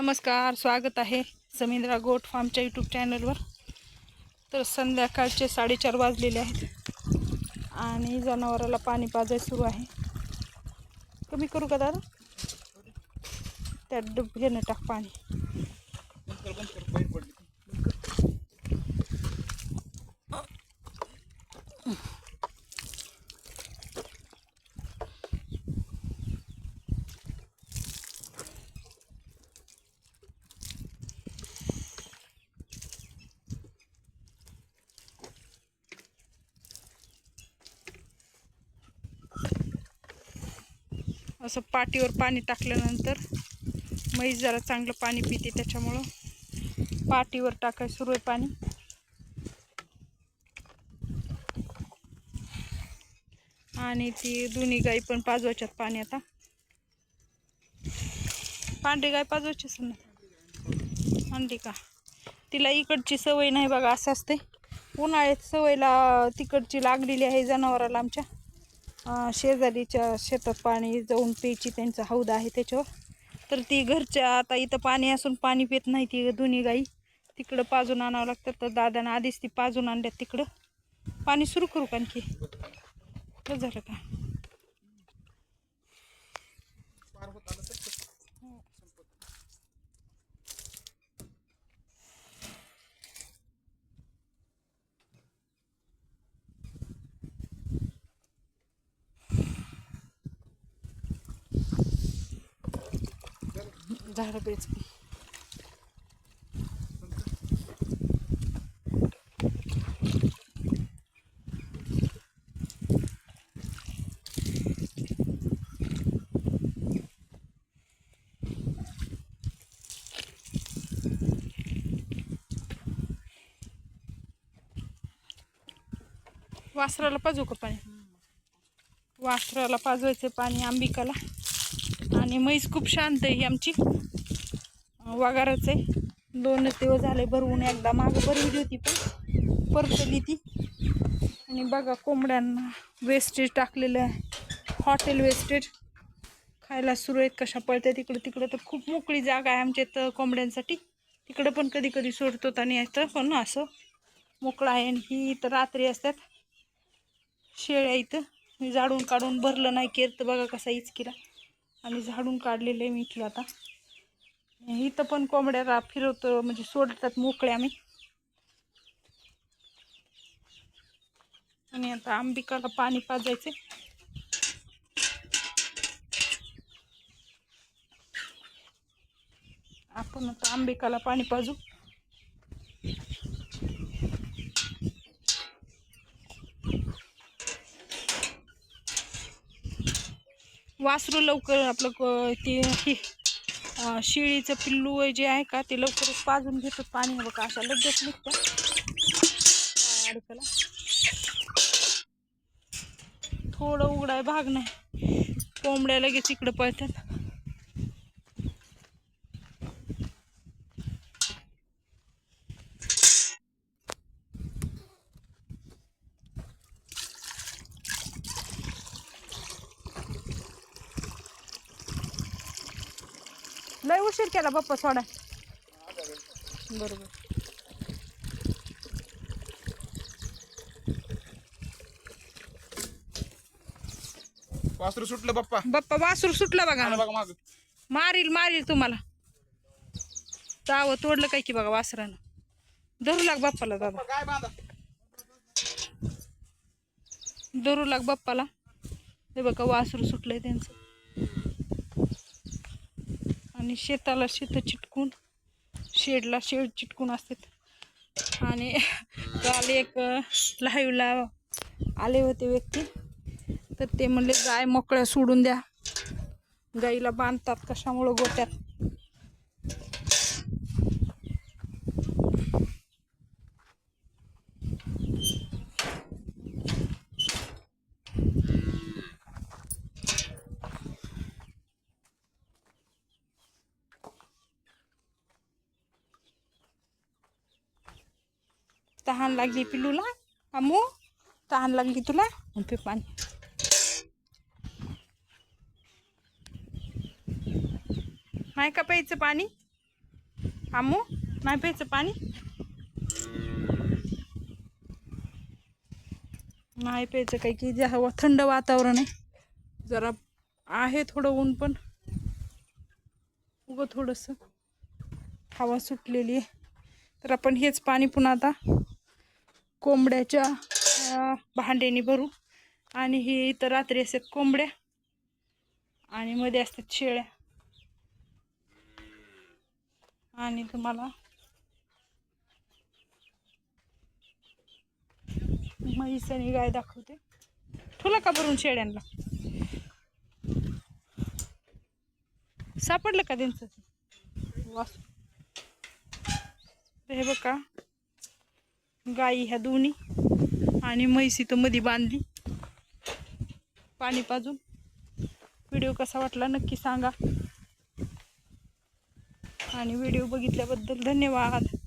नमस्कार स्वागत आहे समिंद्रा गोट फार्मच्या यूट्यूब चॅनलवर. तर संध्याकाळचे साडेचार वाजलेले आहेत आणि जनावराला पाणी पाजाय सुरू आहे. कमी करू का दादा? त्यात डब घेणं टाक पाणी. असं पाटीवर पाणी टाकल्यानंतर म्हैस जरा चांगलं पाणी पिते त्याच्यामुळं पाटीवर टाकाय सुरू आहे पाणी. आणि ती दोन्ही गाई पण पाजवायच्यात पाणी आता. पांढरी गाय पाजवायची असेल ना? का? तिला इकडची सवय नाही बघा असं असते उन्हाळ्यात सवयला तिकडची लागलेली आहे जनावराला आमच्या. शेजारीच्या शेतात पाणी जाऊन प्यायची त्यांचा हौद आहे त्याच्यावर. तर ती घरच्या आता इथं पाणी असून पाणी पित नाही ती दोन्ही गाई. तिकडं पाजून आणावं लागतं. तर दादानं आधीच ती पाजून आणल्यात तिकडं. पाणी सुरू करू का आणखी? झालं का? झालं बेच वासराला पाजू का पाणी? वासराला पाजवायचं पाणी आंबिकाला. आणि म्हैस खूप शांत आहे आमची. वगारच आहे. दोनच दिवस झाले भरवून एकदा मागं भरवली होती पण परतली ती. आणि बघा कोंबड्यांना वेस्टेज टाकलेलं आहे. हॉटेल वेस्टेज खायला सुरू आहेत कशा पळत्या तिकडं तिकडं तर खूप मोकळी जागा आहे आमच्या इथं कोंबड्यांसाठी. तिकडं पण कधी कधी सोडतो आणि येतं पण असं मोकळं आहे आणि ही इथं रात्री असतात. शेळ्या इथं. मी झाडून काढून भरलं नाही केर तर बघा कसा इचकीला. आणि झाडून काढलेलं आहे मी इथलं आता. इथं पण कोंबड्याला फिरवतो म्हणजे सोडतात मोकळे आम्ही. आणि आता आंबिकाला पाणी पाजायचे आपण आता आंबिकाला पाणी पाजू. वासरू लवकर आपलं क- ते शिळीचं पिल्लू जे आहे का ते लवकरच पाजून घेतो पाणी हवं का? अशा लगेच निघतं अडकला. थोडं उघडाय भाग नाही. कोंबड्या लगेच इकडं पळतात. लय उशीर केला बाप्पा सोडा. बरोबर. वासरू सुटलं बाप्पा. बाप्पा वासरू सुटला बघा. बघा माग. मारील मारील तुम्हाला. चावं तोडलं काय की बघा वासरानं. धरू लाग बाप्पाला दादा. काय बांधा? धरू लाग बाप्पाला. हे बघा वासरू सुटलंय त्यांचं. आणि शेताला शेतं चिटकून शेडला शेड चिटकून असतात. आणि काल एक लाईव्हला आले होते व्यक्ती. तर ते म्हणले गाय मोकळ्या सोडून द्या. गाईला बांधतात कशामुळं गोट्यात तहान लागली पिल्लूला अमू तहान लागली तुला. मग पाणी. नाही का प्यायचं पाणी? आमू नाही प्यायचं पाणी? नाही प्यायचं काही की जे हवा थंड वातावरण आहे. जरा आहे थोडं ऊन पण. उगं थोडंसं. हवा सुटलेली आहे. तर आपण हेच पाणी पुन्हा आता कोंबड्याच्या भांड्याने भरू. आणि हे इथं रात्री असतात कोंबड्या. आणि मध्ये असतात शेळ्या. आणि तुम्हाला म्हैस आणि गाय दाखवते. ठुला का भरून शेळ्यांना? सापडलं का त्यांचं? वास हे बघा. गाई ह्या दोन्ही. आणि म्हैसी तर मध्ये बांधली. पाणी पाजून. व्हिडिओ कसा वाटला नक्की सांगा. आणि व्हिडिओ बघितल्याबद्दल धन्यवाद.